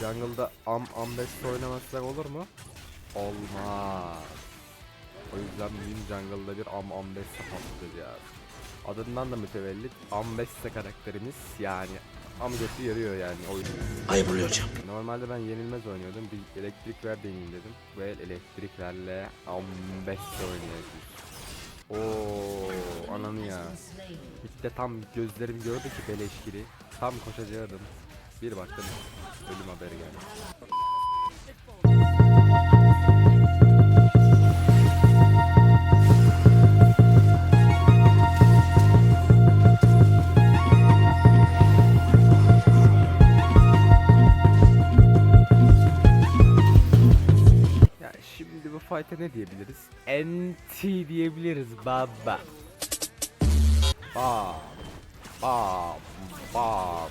Jungle'da am ambest oynamazsak olur mu? Olmaz. O yüzden bugün jungle'da bir am ambest patlatacağız. Adından da mütevellit ambeste karakterimiz yani am götü yarıyor yani oyunu. Ayıp oluyor hocam. Normalde ben yenilmez oynuyordum. Bir elektrik ver deneyeyim dedim. Bu el elektriklerle ambest oynayacağız. Oo ananı ya. Hiç de tam gözlerim gördü ki beleşkiri. Tam koşacaktım. Bir baktım ölüm haberi geldi. Ne diyebiliriz? NT diyebiliriz baba. Bam. Bam. Bam.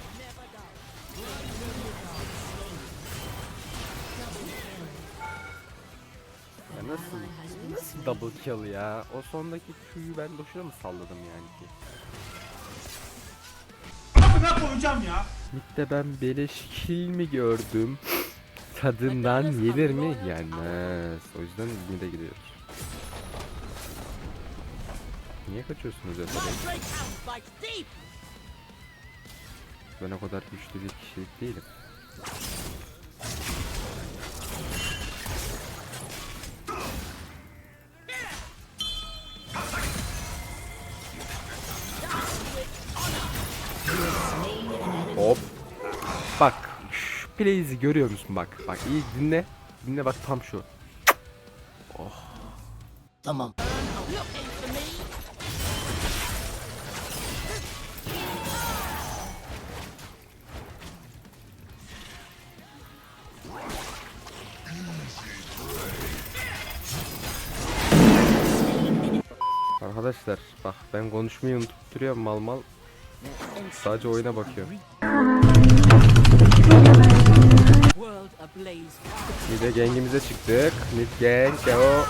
Ya nasıl, nasıl double kill ya? O sondaki Q'yu ben boşuna mı salladım yani ki? Amına koyacağım ya. Mid'de ben beleş kill mi gördüm? Tadından yenir mi? Yenmez. O yüzden mid'e gidiyoruz. Niye kaçıyorsunuz Efe'de? Ben o kadar güçlü bir kişilik değilim. Plays'i görüyor musun bak. Bak iyi dinle. Dinle bak tam şu. Tamam. Arkadaşlar bak ben konuşmayı unutup duruyorum mal mal. Sadece oyuna bakıyorum. Ablaze. Mid'e gangimize çıktık. Mid gang.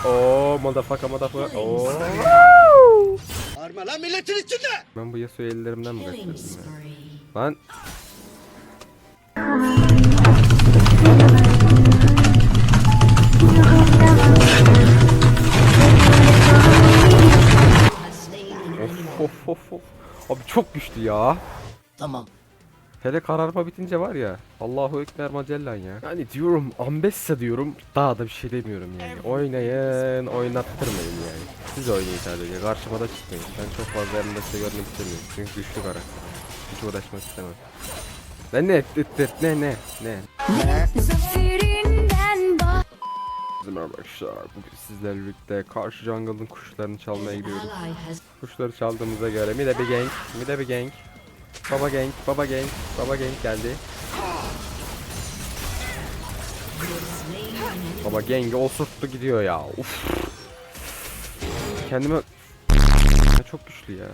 O o motherfucker motherfucker. O. Arma lan milletin içinde. Ben bu Yasuo ellerimden mi kaçırdım ya? Lan of of of. Abi çok güçlü ya. Tamam. Hele kararma bitince var ya. Allahu Ekber Magellan ya. Yani diyorum Ambessa diyorum. Daha da bir şey demiyorum yani. Oynayın, oynattırmayın yani. Siz oynayın sadece. Karşıma da çıkmayın. Ben çok fazla yanında size görmek istemiyorum. Çünkü güçlü karakter. Hiç uğraşmak istemem. Ne ne ne ne ne ne bak. Bizim arkadaşlar bugün sizlerle birlikte karşı jungle'ın kuşlarını çalmaya gidiyoruz. Kuşları çaldığımıza göre mi de bir gank, mi de bir gank. Baba gank, baba gank, baba gank geldi. Baba gangi osurttu gidiyor ya. Uf. Kendime Ya çok güçlü ya.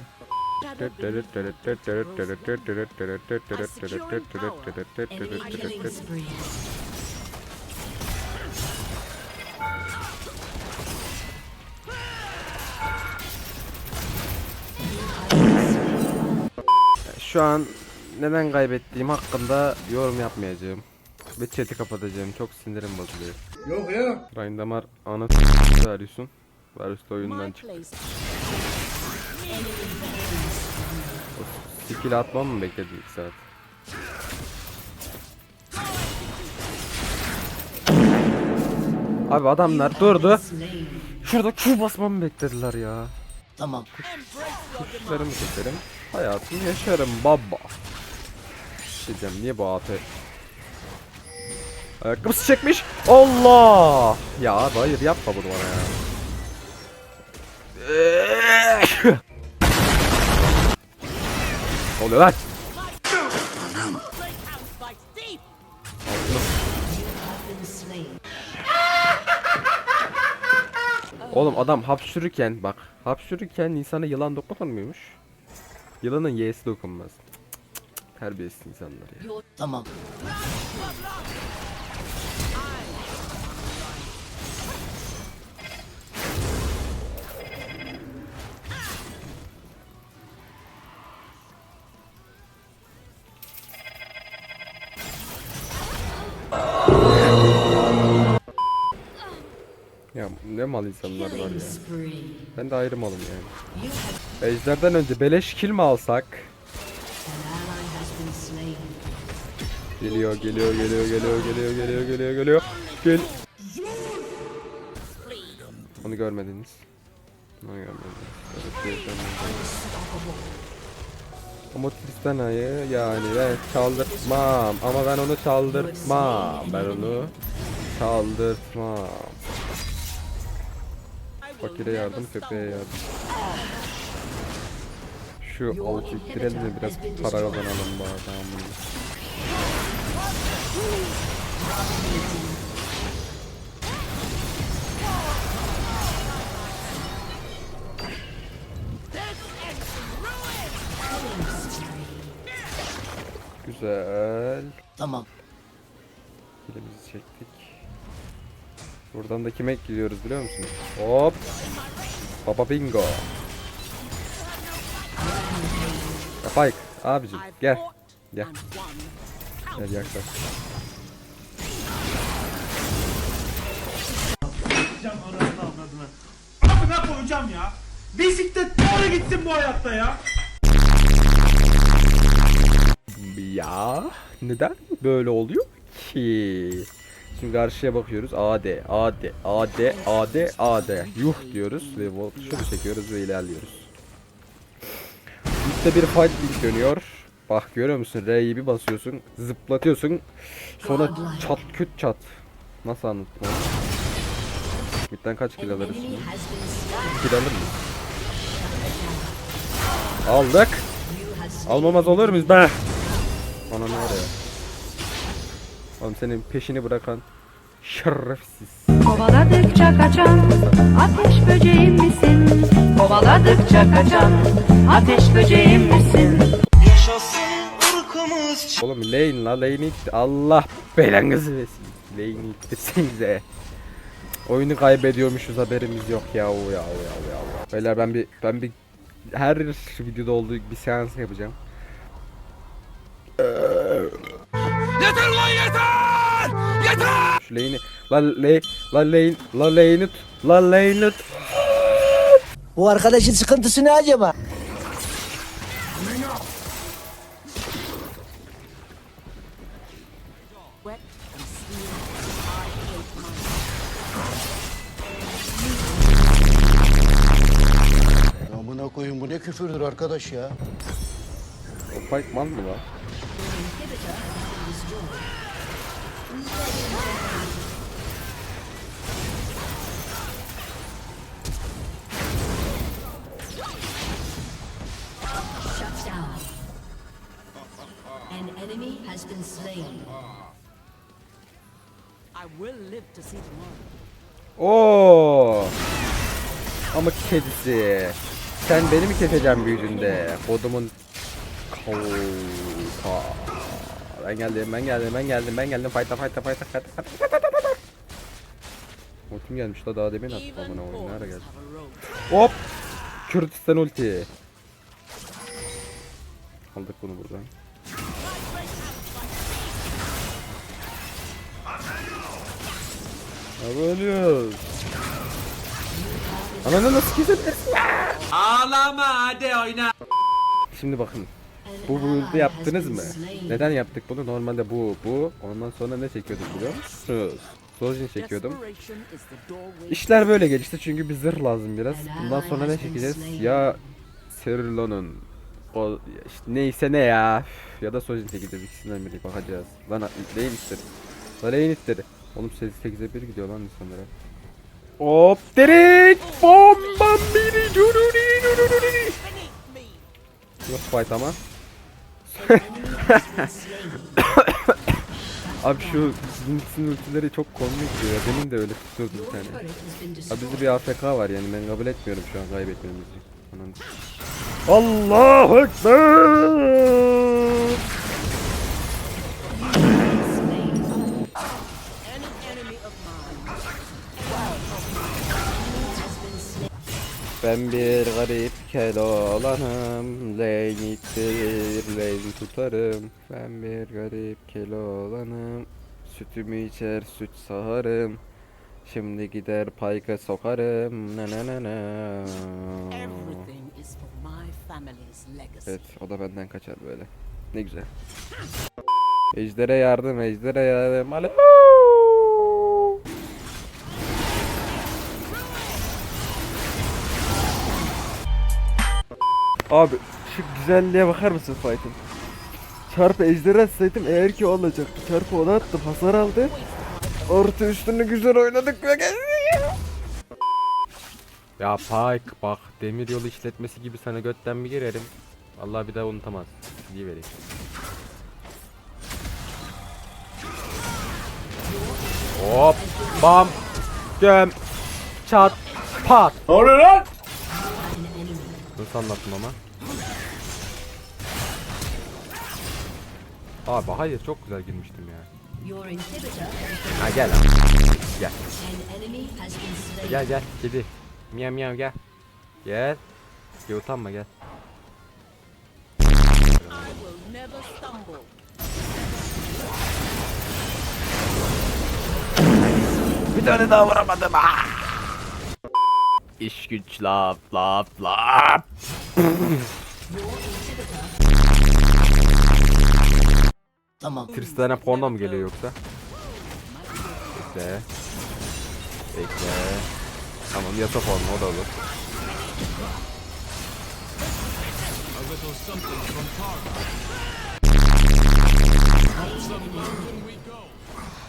Şu an neden kaybettiğim hakkında yorum yapmayacağım. Ve chat'i kapatacağım. Çok sinirim bozuluyor. Yok ya. Rindamar ana arıyorsun. Varus da oyundan My çık. place. Skill atmam mı bekledin 2 saat? Abi adamlar durdu. Şurada Q basmamı beklediler ya. Tamam. Kuşlarımı keserim. Hayatımı yaşarım baba. Şey diyeceğim niye bu AP? Ayakkabısı çekmiş. Allah! Ya abi hayır yapma bunu bana ya. Ne oluyor lan? Spikes deep. Been slain. Oğlum adam hapşırırken bak hapşırırken insana yılan dokunur muymuş? Yılanın y'si dokunmaz. Cık, cık. Terbiyesiz insanlar ya. Tamam. Ne mal insanlar var ya. Ben de ayrı malım yani. Ejder'den önce beleş kill mi alsak? Geliyor, geliyor, geliyor, geliyor, geliyor, geliyor, geliyor, geliyor. Gel. Onu görmediniz. Onu görmediniz. Görmediniz. Ama Tristana'yı yani ben çaldırtmam. Ama ben onu çaldırtmam. Ben onu çaldırtmam. Fakire yardım, köpeğe yardım. Şu avuç ittirelim de biraz para kazanalım bu adamın. Güzel. Tamam. Elimizi çektik. Buradan da kime gidiyoruz biliyor musunuz? Hop. Baba bingo. Ya Pike abicim gel. Gel. Gel yaklaş. Anasını avradını. Amına koyacağım ya. Bisiklet doğru gitsin bu hayatta ya. Ya neden böyle oluyor ki? Şimdi karşıya bakıyoruz. AD, AD, AD, AD, AD. Yuh diyoruz ve şunu çekiyoruz ve ilerliyoruz. Üstte bir fight link dönüyor. Bak görüyor musun? R'yi bir basıyorsun, zıplatıyorsun. Sonra çat küt çat. Nasıl anlattım onu? Midden kaç kill alırız şimdi? Kill alır mıyız? Aldık. Almamaz olur muyuz be? Ana ne var ya? Oğlum senin peşini bırakan şerefsiz. Kovaladıkça kaçan ateş böceğim misin? Kovaladıkça kaçan ateş böceğim misin? Oğlum lane la lane itti. Allah belanızı versin. Lane ittirsenize. Oyunu kaybediyormuşuz haberimiz yok ya o ya o ya o ya. Beyler ben bir ben bir her videoda olduğu gibi bir seans yapacağım. Yeter lan yeter! Yeter! Şu lane'i la lane la lane la lane'i tut la lane'i tut. Bu arkadaşın sıkıntısı ne acaba? Amına koyun bu ne küfürdür arkadaş ya. O Pike man mı lan? Shut down. An enemy has been slain. I will live to see tomorrow. Oo. Ama kedisi. Sen beni mi keseceksin büyüdüğünde? Kodumun Kauka. Ben geldim, ben geldim, ben geldim, ben geldim. Fight'a, fight'a, fight'a, fight'a, fight'a. Ultim gelmiş la daha demin Even amına koyayım. Nerede geldi? Hop! Kürdistan ulti. Aldık bunu buradan. Abi ölüyoruz. Ananı nasıl kesebilirsin? Ağlama hadi oyna. Şimdi bakın. Bu build'i yaptınız mı? Neden yaptık bunu? Normalde bu, bu. Ondan sonra ne çekiyorduk biliyor musunuz? Sojin çekiyordum. İşler böyle gelişti çünkü bir zırh lazım biraz. Bundan sonra ne çekeceğiz? Ya Cerulo'nun o işte neyse ne ya Üf, ya da Sojin çekeceğiz ikisinden biri bakacağız. Lan lane istedi. Lan lane istedi. Oğlum 8'e 1 gidiyor lan insanlara. Hop direkt bombam biri. Yok fight ama. Abi şu Zinx'in ultileri çok komik ya. Benim de öyle tutuyordu bir tane. Abi bizde bir AFK var yani ben kabul etmiyorum şu an kaybetmemizi. Anam. Allahu Ekber! Ben bir garip keloğlanım Lane ittirir, lane tutarım Ben bir garip keloğlanım Sütümü içer, süt sağarım Şimdi gider payka sokarım. Ne ne ne ne. Evet o da benden kaçar böyle. Ne güzel. Ejder'e yardım, Ejder'e yardım. Alo. Abi şu güzelliğe bakar mısın fight'ın? Çarpı ejderi atsaydım eğer ki olacaktı. Çarpı ona attım hasar aldı. Orta üstünü güzel oynadık ve Ya Pike bak demir yolu işletmesi gibi sana götten bir girerim. Allah bir daha unutamaz. Diye vereyim. Hop bam göm çat pat. Ne oluyor lan? Nasıl anlattım ama? Abi hayır çok güzel girmiştim ya. Ha gel lan. Gel. Gel gel kedi. Miyav miyav gel. Gel. Ya utanma gel. Bir tane daha vuramadım. Ah! İş güç laf laf laf. Tamam. Tristan'a porno mu geliyor yoksa? Bekle. Bekle. Tamam yasa porno o da olur.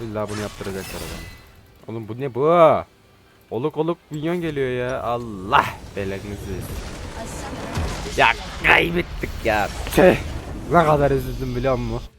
İlla bunu yaptıracaklar adam. Oğlum bu ne bu? Oluk oluk minyon geliyor ya. Allah belanızı. Ya kaybettik ya. Tüh. Ne kadar üzüldüm biliyor musun?